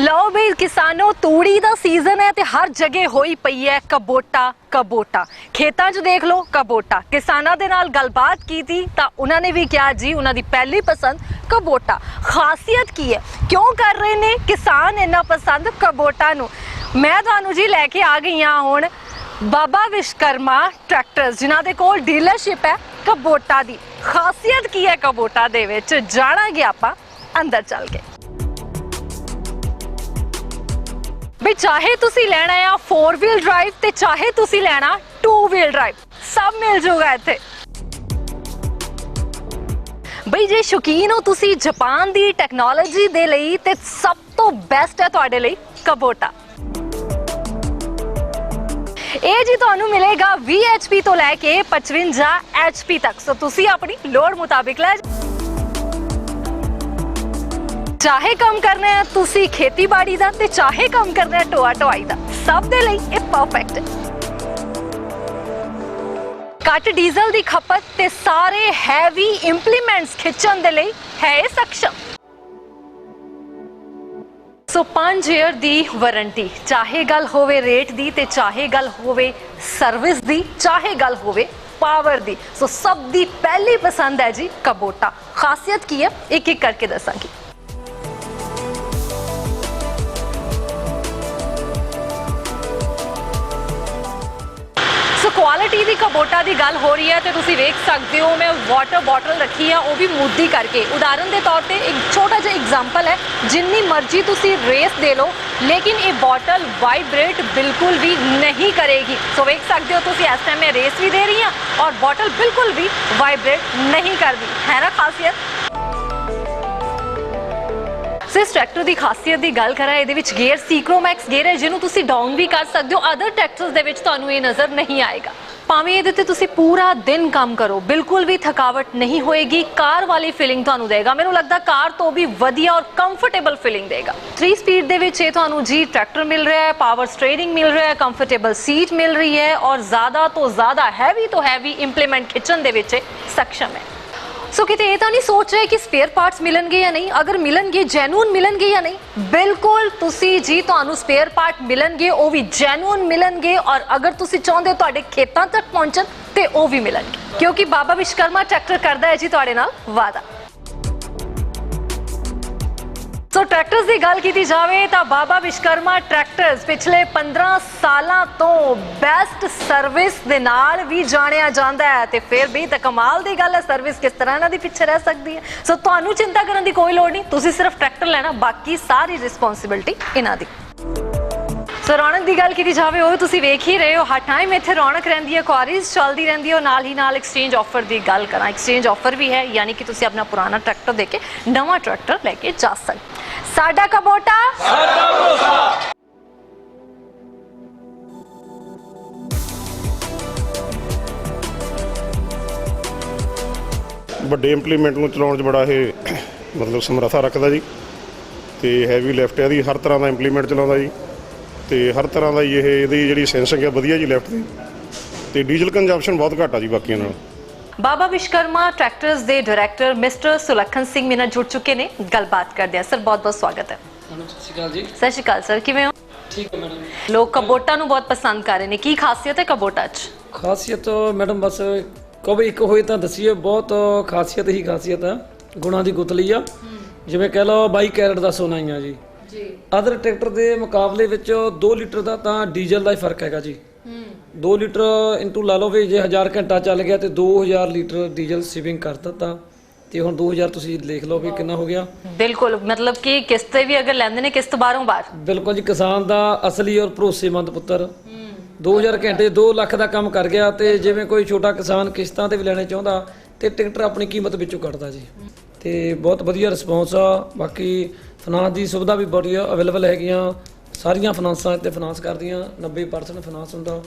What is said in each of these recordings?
ਲਓ ਵੀ ਕਿਸਾਨੋ, ਤੂੜੀ ਦਾ ਸੀਜ਼ਨ ਹੈ ਤੇ ਹਰ ਜਗ੍ਹਾ ਹੋਈ ਪਈ ਹੈ ਕਬੋਟਾ ਕਬੋਟਾ। ਖੇਤਾਂ 'ਚ ਦੇਖ ਲਓ, ਕਬੋਟਾ। ਕਿਸਾਨਾਂ ਦੇ ਨਾਲ ਗੱਲਬਾਤ ਕੀਤੀ ਤਾਂ ਉਹਨਾਂ ਨੇ ਵੀ ਕਿਹਾ, ਜੀ, ਉਹਨਾਂ ਦੀ ਪਹਿਲੀ ਪਸੰਦ ਕਬੋਟਾ। ਖਾਸੀਅਤ ਕੀ ਹੈ? ਕਿਉਂ ਕਰ ਰਹੇ ਨੇ? ਕਿਸਾਨ ਇੰਨਾ ਪਸੰਦ ਕਬੋਟਾ ਨੂੰ। ਮੈਂ ਤੁਹਾਨੂੰ ਜੀ ਲੈ ਕੇ ਆ ਗਈ ਹਾਂ ਹੁਣ ਬਾਬਾ ਵਿਸ਼ਕਰਮਾ ਟਰੈਕਟਰਸ, ਜਿਨ੍ਹਾਂ ਦੇ ਕੋਲ ਡੀਲਰਸ਼ਿਪ ਹੈ ਕਬੋਟਾ ਦੀ। ਖਾਸੀਅਤ ਕੀ ਹੈ ਕਬੋਟਾ ਦੇ ਵਿੱਚ? ਜਾਣਾਂਗੇ ਆਪਾਂ, ਅੰਦਰ ਚੱਲ ਕੇ। ਵੀ ਚਾਹੇ ਤੁਸੀਂ ਲੈਣਾ ਆ 4 ਵੀਲ ਡਰਾਈਵ ਤੇ ਚਾਹੇ ਤੁਸੀਂ ਲੈਣਾ 2 ਵੀਲ ਡਰਾਈਵ ਸਭ ਮਿਲ ਜਾਊਗਾ ਇੱਥੇ। ਬਈ ਜੇ ਸ਼ੌਕੀਨ ਹੋ ਤੁਸੀਂ ਜਾਪਾਨ ਦੀ ਟੈਕਨੋਲੋਜੀ ਦੇ ਲਈ ਤੇ ਸਭ ਤੋਂ ਬੈਸਟ ਹੈ ਤੁਹਾਡੇ ਲਈ ਕਬੋਟਾ ਇਹ ਜੀ ਤੁਹਾਨੂੰ ਮਿਲੇਗਾ 20 HP ਤੋਂ ਲੈ ਕੇ 55 HP ਤੱਕ। ਸੋ ਤੁਸੀਂ ਆਪਣੀ ਲੋੜ ਮੁਤਾਬਿਕ ਲੈ ਚਾਹੇ ਕੰਮ ਕਰਨਾ ਹੈ, ਤੁਸੀਂ ਖੇਤੀਬਾੜੀ ਦਾ ਤੇ ਚਾਹੇ ਕੰਮ ਕਰਨਾ ਹੈ, ਢੋਆ ਢੋਆਈ ਦਾ। ਸਭ ਦੇ ਲਈ ਇਹ ਪਰਫੈਕਟ ਹੈ ਘੱਟ ਡੀਜ਼ਲ ਦੀ ਖਪਤ ਤੇ ਸਾਰੇ ਹੈਵੀ ਇੰਪਲੀਮੈਂਟਸ ਖਿੱਚਣ ਦੇ ਲਈ ਹੈ ਇਹ ਸક્ષਮ ਸੋ 5 ਇਅਰ ਦੀ ਵਾਰੰਟੀ ਚਾਹੇ ਗੱਲ ਹੋਵੇ ਰੇਟ ਦੀ ਤੇ ਚਾਹੇ ਗੱਲ ਹੋਵੇ ਸਰਵਿਸ ਦੀ, ਚਾਹੇ ਗੱਲ ਹੋਵੇ ਪਾਵਰ ਦੀ। ਸੋ ਸਭ ਦੀ ਪਹਿਲੀ ਪਸੰਦ ਹੈ ਜੀ ਕਬੋਟਾ। ਖਾਸੀਅਤ ਕੀ ਹੈ? ਇੱਕ ਇੱਕ ਕਰਕੇ ਦੱਸਾਂਗੀ। ਕੁਆਲਿਟੀ ਦੀ ਕਬੋਟਾ ਦੀ ਗੱਲ ਹੋ ਰਹੀ ਹੈ ਤੇ ਤੁਸੀਂ ਵੇਖ ਸਕਦੇ ਹੋ, ਮੈਂ ਵਾਟਰ ਬੋਟਲ ਰੱਖੀ ਆ, ਉਹ ਵੀ ਮੁੱਦੀ ਕਰਕੇ। ਉਦਾਹਰਨ ਦੇ ਤੌਰ ਤੇ ਇੱਕ ਛੋਟਾ ਜਿਹਾ ਐਗਜ਼ਾਮਪਲ ਹੈ, ਜਿੰਨੀ ਮਰਜ਼ੀ ਤੁਸੀਂ ਰੇਸ ਦੇ ਲਓ, ਲੇਕਿਨ ਇਹ ਬੋਟਲ ਵਾਈਬ੍ਰੇਟ ਬਿਲਕੁਲ ਵੀ ਨਹੀਂ ਕਰੇਗੀ। ਸੋ ਵੇਖ ਸਕਦੇ ਹੋ ਤੁਸੀਂ, ਇਸ ਟਾਈਮ ਮੈਂ ਰੇਸ ਵੀ ਦੇ ਰਹੀ ਹਾਂ ਔਰ ਬੋਟਲ ਬਿਲਕੁਲ ਵੀ ਵਾਈਬ੍ਰੇਟ ਨਹੀਂ ਕਰਦੀ। ਹੈ ਨਾ ਖਾਸੀਅਤ? ਇਸ ਟਰੈਕਟਰ ਦੀ ਖਾਸੀਅਤ ਦੀ ਗੱਲ ਕਰਾਂ, ਇਹਦੇ ਵਿੱਚ ਗੇਅਰ ਸੀਕਰੋਮੈਕਸ ਗੇਅਰ ਹੈ, ਜਿਹਨੂੰ ਤੁਸੀਂ ਡਾਊਨ ਵੀ ਕਰ ਸਕਦੇ ਹੋ ਅਦਰ ਟਰੈਕਟਰਸ ਦੇ ਵਿੱਚ ਤੁਹਾਨੂੰ ਇਹ ਨਜ਼ਰ ਨਹੀਂ ਆਏਗਾ। ਭਾਵੇਂ ਇਹਦੇ ਤੇ ਤੁਸੀਂ ਪੂਰਾ ਦਿਨ ਕੰਮ ਕਰੋ, ਬਿਲਕੁਲ ਵੀ ਥਕਾਵਟ ਨਹੀਂ ਹੋਏਗੀ, ਕਾਰ ਵਾਲੀ ਫੀਲਿੰਗ ਤੁਹਾਨੂੰ ਦੇਗਾ। ਮੈਨੂੰ ਲੱਗਦਾ ਕਾਰ ਤੋਂ ਵੀ ਵਧੀਆ ਔਰ ਕੰਫਰਟੇਬਲ ਫੀਲਿੰਗ ਦੇਗਾ। 3 ਸਪੀਡ ਦੇ ਵਿੱਚ ਇਹ ਤੁਹਾਨੂੰ ਜੀ ਟਰੈਕਟਰ ਮਿਲ ਰਿਹਾ ਹੈ ਪਾਵਰ ਸਟੀਅਰਿੰਗ ਮਿਲ ਰਿਹਾ ਹੈ ਕੰਫਰਟੇਬਲ ਸੀਟ ਮਿਲ ਰਹੀ ਹੈ ਔਰ ਜ਼ਿਆਦਾ ਤੋਂ ਜ਼ਿਆਦਾ ਹੈਵੀ ਤੋਂ ਹੈਵੀ ਇੰਪਲੀਮੈਂਟ ਖਿੱਚਣ ਦੇ ਵਿੱਚ ਇਹ ਸક્ષਮ ਹੈ। ਸੋ ਕਿਤੇ ਇਹ ਤਾਂ ਨਹੀਂ ਸੋਚ ਰਹੇ ਕਿ ਸਪੇਅਰ ਪਾਰਟਸ ਮਿਲਣਗੇ ਜਾਂ ਨਹੀਂ ਅਗਰ ਮਿਲਣਗੇ ਜੈਨੂਨ ਮਿਲਣਗੇ ਜਾਂ ਨਹੀਂ ਬਿਲਕੁਲ ਤੁਸੀਂ ਜੀ ਤੁਹਾਨੂੰ ਸਪੇਅਰ ਪਾਰਟ ਮਿਲਣਗੇ ਉਹ ਵੀ ਜੈਨੂਨ ਮਿਲਣਗੇ ਔਰ ਅਗਰ ਤੁਸੀਂ ਚਾਹੁੰਦੇ ਹੋ ਤੁਹਾਡੇ ਖੇਤਾਂ ਤੱਕ ਪਹੁੰਚਣ ਤੇ ਉਹ ਵੀ ਮਿਲਣਗੇ ਕਿਉਂਕਿ ਬਾਬਾ ਵਿਸ਼ਕਰਮਾ ਟਰੈਕਟਰ ਕਰਦਾ ਹੈ ਜੀ ਤੁਹਾਡੇ ਨਾਲ ਵਾਅਦਾ ਸੋ ਟਰੈਕਟਰਸ ਦੀ ਗੱਲ ਕੀਤੀ ਜਾਵੇ ਤਾਂ ਬਾਬਾ ਵਿਸ਼ਕਰਮਾ ਟਰੈਕਟਰਸ ਪਿਛਲੇ 15 ਸਾਲਾਂ ਤੋਂ ਬੈਸਟ ਸਰਵਿਸ ਦੇ ਨਾਲ ਵੀ ਜਾਣਿਆ ਜਾਂਦਾ ਹੈ ਤੇ ਫਿਰ ਵੀ ਤਾਂ ਕਮਾਲ ਦੀ ਗੱਲ ਹੈ ਸਰਵਿਸ ਕਿਸ ਤਰ੍ਹਾਂ ਇਹਨਾਂ ਦੀ ਪਿੱਛੇ ਰਹਿ ਸਕਦੀ ਹੈ। ਸੋ ਤੁਹਾਨੂੰ ਚਿੰਤਾ ਕਰਨ ਦੀ ਕੋਈ ਲੋੜ ਨਹੀਂ, ਤੁਸੀਂ ਸਿਰਫ ਟਰੈਕਟਰ ਲੈਣਾ, ਬਾਕੀ ਸਾਰੀ ਰਿਸਪੌਂਸਿਬਿਲਟੀ ਇਹਨਾਂ ਦੀ। ਸੋ ਰੌਣਕ ਦੀ ਗੱਲ ਕੀਤੀ ਜਾਵੇ, ਉਹ ਤੁਸੀਂ ਵੇਖ ਹੀ ਰਹੇ ਹੋ। ਹਰ ਟਾਈਮ ਇੱਥੇ ਰੌਣਕ ਰਹਿੰਦੀ ਹੈ, ਕੁਆਰੀਜ਼ ਚੱਲਦੀ ਰਹਿੰਦੀ ਹੈ ਨਾਲ ਹੀ ਨਾਲ ਐਕਸਚੇਂਜ ਆਫਰ ਦੀ ਗੱਲ ਕਰਾਂ। ਐਕਸਚੇਂਜ ਆਫਰ ਵੀ ਹੈ, ਯਾਨੀ ਕਿ ਤੁਸੀਂ ਆਪਣਾ ਪੁਰਾਣਾ ਟਰੈਕਟਰ ਦੇ ਕੇ ਨਵਾਂ ਟਰੈਕਟਰ ਲੈ ਕੇ ਜਾ ਸਕਦੇ ਸਾਡਾ ਕਬੋਟਾ। ਵੱਡੇ ਇੰਪਲੀਮੈਂਟ ਨੂੰ ਚਲਾਉਣ 'ਚ ਬੜਾ ਇਹ ਮਤਲਬ ਸਮਰੱਥਾ ਰੱਖਦਾ ਜੀ। ਤੇ ਹੈਵੀ ਲਿਫਟ ਹੈ ਦੀ ਹਰ ਤਰ੍ਹਾਂ ਦਾ ਇੰਪਲੀਮੈਂਟ ਚਲਾਉਂਦਾ ਜੀ। ਤੇ ਹਰ ਤਰ੍ਹਾਂ ਦਾ ਇਹ, ਇਹਦੀ ਜਿਹੜੀ ਸੈਂਸਿੰਗ ਹੈ ਵਧੀਆ ਜੀ ਲਿਫਟ ਦੀ। ਤੇ ਡੀਜ਼ਲ ਕੰਜ਼ੰਪਸ਼ਨ ਬਹੁਤ ਘੱਟ ਆ ਜੀ ਬਾਕੀਆਂ ਨਾਲੋਂ। ਬਾਬਾ ਵਿਸ਼ਕਰਮਾ ਟਰੈਕਟਰਸ ਦੇ ਡਾਇਰੈਕਟਰ ਮਿਸਟਰ ਸੁਲੱਖਣ ਸਿੰਘ ਮੇਰੇ ਨਾਲ ਜੁੜ ਚੁੱਕੇ ਨੇ। ਗੱਲਬਾਤ ਕਰਦੇ ਆ ਸਰ ਬਹੁਤ ਬਹੁਤ ਸਵਾਗਤ ਹੈ। ਸਤਿ ਸ਼੍ਰੀ ਅਕਾਲ ਜੀ। ਸਤਿ ਸ਼੍ਰੀ ਅਕਾਲ ਸਰ। ਕਿਵੇਂ ਹੋ? ਠੀਕ ਹੈ ਮੈਡਮ। ਲੋਕ ਕਬੋਟਾ ਨੂੰ ਬਹੁਤ ਪਸੰਦ ਕਰ ਰਹੇ ਨੇ। ਕੀ ਖਾਸੀਅਤ ਹੈ ਕਬੋਟਾ 'ਚ? ਖਾਸੀਅਤ ਮੈਡਮ ਬਸ ਕੋਈ ਇੱਕ ਹੋਏ ਤਾਂ ਦਸੀਏ ਬਹੁਤ ਖਾਸੀਅਤ ਹੀ ਖਾਸੀਅਤ ਆ। ਗੁਣਾ ਦੀ ਗੁਤਲੀ ਆ। ਜਿਵੇਂ ਕਹਿ ਲਓ 22 ਕੈਰਟ ਦਾ ਸੋਨਾ ਹੀ ਆ ਜੀ। ਜੀ। ਅਦਰ ਟਰੈਕਟਰ ਦੇ ਮੁਕਾਬਲੇ ਵਿੱਚ 2 ਲੀਟਰ ਦਾ ਤਾਂ ਡੀਜ਼ਲ ਦਾ ਹੀ ਫ਼ਰਕ ਹੈਗਾ ਜੀ। 2 ਲੀਟਰ ਇਨਟੂ ਲਾ ਲਓ ਵੀ ਜੇ 1000 ਘੰਟਾ ਚੱਲ ਗਿਆ ਤੇ 2000 ਲੀਟਰ ਡੀਜ਼ਲ ਸੇਵਿੰਗ ਕਰ ਦਿੱਤਾ। ਤੇ ਹੁਣ 2000 ਤੁਸੀਂ ਦੇਖ ਲਓ ਵੀ ਕਿੰਨਾ ਹੋ ਗਿਆ। ਬਿਲਕੁਲ ਮਤਲਬ ਕਿ ਕਿਸ਼ਤ ਵੀ ਅਗਰ ਲੈਂਦੇ ਨੇ ਕਿਸ਼ਤ ਬਾਹਰੋਂ ਬਾਹਰ। ਬਿਲਕੁਲ ਜੀ ਕਿਸਾਨ ਦਾ ਅਸਲੀ ਔਰ ਭਰੋਸੇਮੰਦ ਪੁੱਤਰ। 2000 ਘੰਟੇ 2 ਲੱਖ ਦਾ ਕੰਮ ਕਰ ਗਿਆ ਤੇ ਜਿਵੇਂ ਕੋਈ ਛੋਟਾ ਕਿਸਾਨ ਕਿਸ਼ਤਾਂ ਤੇ ਵੀ ਲੈਣੇ ਚਾਹੁੰਦਾ ਤੇ ਟਿਕਟਰ ਆਪਣੀ ਕੀਮਤ ਵਿੱਚੋਂ ਕੱਟਦਾ ਜੀ। ਤੇ ਬਹੁਤ ਵਧੀਆ ਰਿਸਪੌਂਸ ਆ। ਬਾਕੀ ਫਾਈਨਾਂਸ ਦੀ ਸੁਵਿਧਾ ਵੀ ਬੜੀ ਅਵੇਲੇਬਲ ਹੈਗੀਆਂ। ਸਾਰੀਆਂ ਫਾਈਨਾਂਸਾਂ ਤੇ ਫਾਈਨਾਂਸ ਕਰਦੀਆਂ 90% ਫਾਈਨਾਂਸ ਹੁੰਦਾ।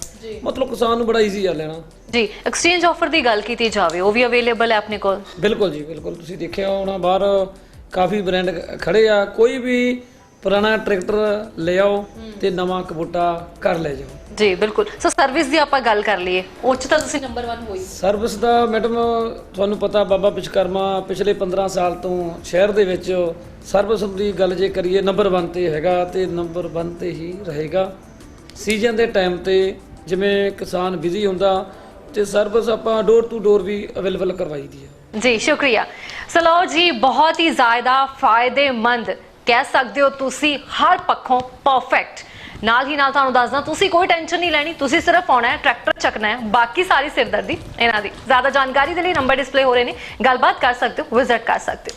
ਮਤਲਬ ਕਿਸਾਨ ਨੂੰ ਬੜਾ ਈਜ਼ੀ ਆ ਲੈਣਾ ਜੀ ਐਕਸਚੇਂਜ ਆਫਰ ਦੀ ਗੱਲ ਕੀਤੀ ਜਾਵੇ ਉਹ ਵੀ ਅਵੇਲੇਬਲ ਹੈ ਆਪਣੇ ਕੋਲ? ਬਿਲਕੁਲ ਜੀ ਬਿਲਕੁਲ। ਤੁਸੀਂ ਦੇਖਿਆ ਹੋਣਾ ਬਾਹਰ ਕਾਫੀ ਬ੍ਰਾਂਡ ਖੜੇ ਆ। ਕੋਈ ਵੀ ਪੁਰਾਣਾ ਟਰੈਕਟਰ ਲਿਆਓ ਤੇ ਨਵਾਂ ਕਬੂਟਾ ਕਰ ਲੈ ਜਾਓ। ਜੀ ਬਿਲਕੁਲ। ਸੋ ਸਰਵਿਸ ਦੀ ਆਪਾਂ ਗੱਲ ਕਰ ਲਈਏ। ਉਹ 'ਚ ਤਾਂ ਤੁਸੀਂ ਨੰਬਰ 1 ਹੋਈ। ਸਰਵਿਸ ਦਾ ਮੈਡਮ ਤੁਹਾਨੂੰ ਪਤਾ ਬਾਬਾ ਵਿਸ਼ਕਰਮਾ ਪਿਛਲੇ 15 ਸਾਲ ਤੋਂ ਸ਼ਹਿਰ ਦੇ ਵਿੱਚ ਸਰਵਿਸ ਦੀ ਗੱਲ ਜੇ ਕਰੀਏ ਨੰਬਰ 1 ਤੇ ਹੈਗਾ ਤੇ ਨੰਬਰ 1 ਤੇ ਹੀ ਰਹੇਗਾ। ਸੀਜ਼ਨ ਦੇ ਟਾਈਮ ਤੇ ਜਿਵੇਂ ਕਿਸਾਨ ਬਿਜ਼ੀ ਹੁੰਦਾ ਤੇ ਸਰਵਿਸ ਆਪਾਂ door to door we available ਕਰਵਾਈ ਦੀ ਹੈ ਜੀ ਸ਼ੁਕਰੀਆ। ਸੋ ਲਓ ਜੀ ਬਹੁਤ ਹੀ ਜ਼ਿਆਦਾ ਫਾਇਦੇਮੰਦ ਕਹਿ ਸਕਦੇ ਹੋ ਤੁਸੀਂ ਹਰ ਪੱਖੋਂ ਪਰਫੈਕਟ ਨਾਲ ਹੀ ਨਾਲ ਤੁਹਾਨੂੰ ਦੱਸਦਾ, ਤੁਸੀਂ ਕੋਈ ਟੈਨਸ਼ਨ ਨਹੀਂ ਲੈਣੀ, ਤੁਸੀਂ ਸਿਰਫ ਆਉਣਾ ਹੈ ਟਰੈਕਟਰ ਚੱਕਣਾ ਹੈ, ਬਾਕੀ ਸਾਰੀ ਸਿਰਦਰਦੀ ਇਹਨਾਂ ਦੀ। ਜ਼ਿਆਦਾ ਜਾਣਕਾਰੀ ਦੇ ਲਈ ਨੰਬਰ ਡਿਸਪਲੇ ਹੋ ਰਹੇ ਨੇ, ਗੱਲਬਾਤ ਕਰ ਸਕਦੇ ਹੋ ਵਿਜ਼ਿਟ ਕਰ ਸਕਦੇ ਹੋ।